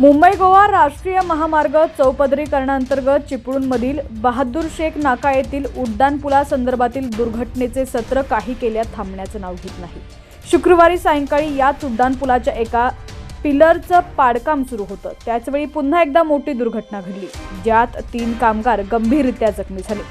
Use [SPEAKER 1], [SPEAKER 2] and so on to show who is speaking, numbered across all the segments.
[SPEAKER 1] मुंबई गोवा राष्ट्रीय महामार्ग चौपदरीकरणांतर्गत चिपळूणमधील बहादूर शेख नाका येथील उड्डाण पुलासंदर्भातील दुर्घटनेचे सत्र काही केल्या थांबण्याचं नाव घेत नाही. शुक्रवारी सायंकाळी याच उड्डाण पुलाच्या एका पिलरचं पाडकाम सुरू होतं. त्याचवेळी पुन्हा एकदा मोठी दुर्घटना घडली ज्यात तीन कामगार गंभीररित्या जखमी झाले.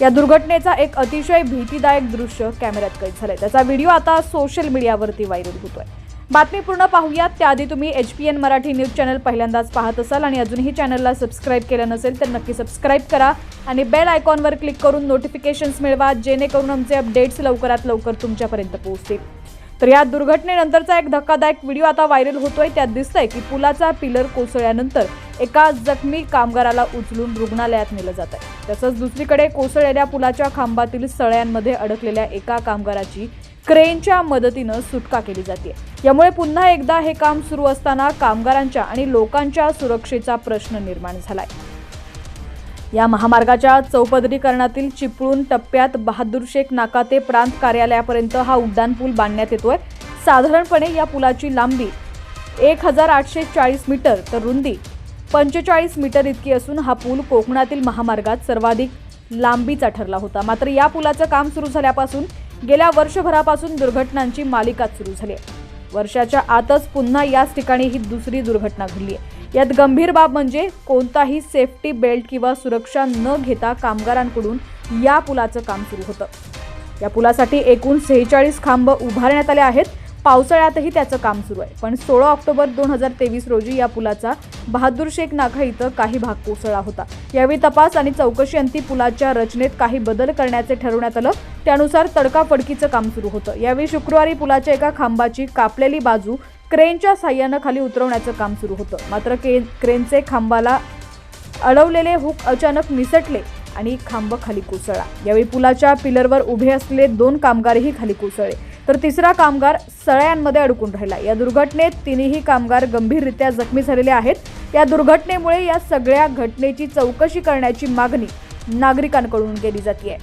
[SPEAKER 1] या दुर्घटनेचा एक अतिशय भीतीदायक दृश्य कॅमेऱ्यात कैद झालंय. त्याचा व्हिडिओ आता सोशल मीडियावरती व्हायरल होतोय. बातमी पूर्ण पाहूयात. त्याआधी तुम्ही H P N Marathi news channel पहिल्यांदाच पाहत असाल आणि अजूनही चॅनलला सबस्क्राईब केलं नसेल तर नक्की सबस्क्राईब करा आणि बेल आयकॉनवर क्लिक करून नोटिफिकेशन्स मिळवा जेणेकरून आमचे अपडेट्स लवकरात लवकर तुमच्यापर्यंत पोहोचतील. तर या दुर्घटनेनंतरचा एक धक्कादायक व्हिडिओ आता व्हायरल होतोय. त्यात दिसतंय की पुलाचा पिलर कोसळल्यानंतर एका जखमी कामगाराला उचलून रुग्णालयात नेलं जात आहे. तसंच दुसरीकडे कोसळलेल्या पुलाच्या खांबातील सळ्यांमध्ये अडकलेल्या एका कामगाराची क्रेनच्या मदतीनं सुटका केली जाते. यामुळे पुन्हा एकदा हे काम सुरू असताना कामगारांच्या आणि लोकांच्या सुरक्षेचा प्रश्न निर्माण झालाय. या महामार्गाच्या चौपदरीकरणातील चिपळूण टप्प्यात बहादूर शेख नाका ते प्रांत कार्यालयापर्यंत हा उड्डाण पूल बांधण्यात येतोय. साधारणपणे या पुलाची लांबी एक हजार आठशे चाळीस मीटर तर रुंदी पंचेचाळीस मीटर इतकी असून हा पूल कोकणातील महामार्गात सर्वाधिक लांबीचा ठरला होता. मात्र या पुलाचं काम सुरू झाल्यापासून गेल्या वर्षभरापासून दुर्घटनांची मालिकाच सुरू झाली आहे. वर्षाच्या आतच पुन्हा याच ठिकाणी ही दुसरी दुर्घटना घडली आहे. यात गंभीर बाब म्हणजे कोणताही सेफ्टी बेल्ट किंवा सुरक्षा न घेता कामगारांकडून या पुलाचं काम सुरू होतं. या पुलासाठी एकूण सेहेचाळीस खांब उभारण्यात आले आहेत. पावसाळ्यातही त्याचं काम सुरू आहे. पण सोळा ऑक्टोबर दोन हजार तेवीस रोजी या पुलाचा बहादूर शेख नाका इथं काही भाग कोसळला होता. यावेळी तपास आणि चौकशी अंती पुलाच्या रचनेत काही बदल करण्याचे ठरवण्यात आलं. त्यानुसार तडकाफडकीचं काम सुरू होतं. यावेळी शुक्रवारी पुलाच्या एका खांबाची कापलेली बाजू क्रेनच्या साह्यानं खाली उतरवण्याचं काम सुरू होतं. मात्र के क्रेनचे खांबाला अडवलेले हुक अचानक निसटले आणि खांब खाली कोसळला. यावेळी पुलाच्या पिलरवर उभे असलेले दोन कामगारही खाली कोसळले. तर तिसरा कामगार सळ्यांमध्ये अडकून राहिला. या दुर्घटनेत तिन्ही कामगार गंभीररित्या जखमी झालेले आहेत. या दुर्घटनेमुळे या सगळ्या घटनेची चौकशी करण्याची मागणी नागरिकांकडून केली जाते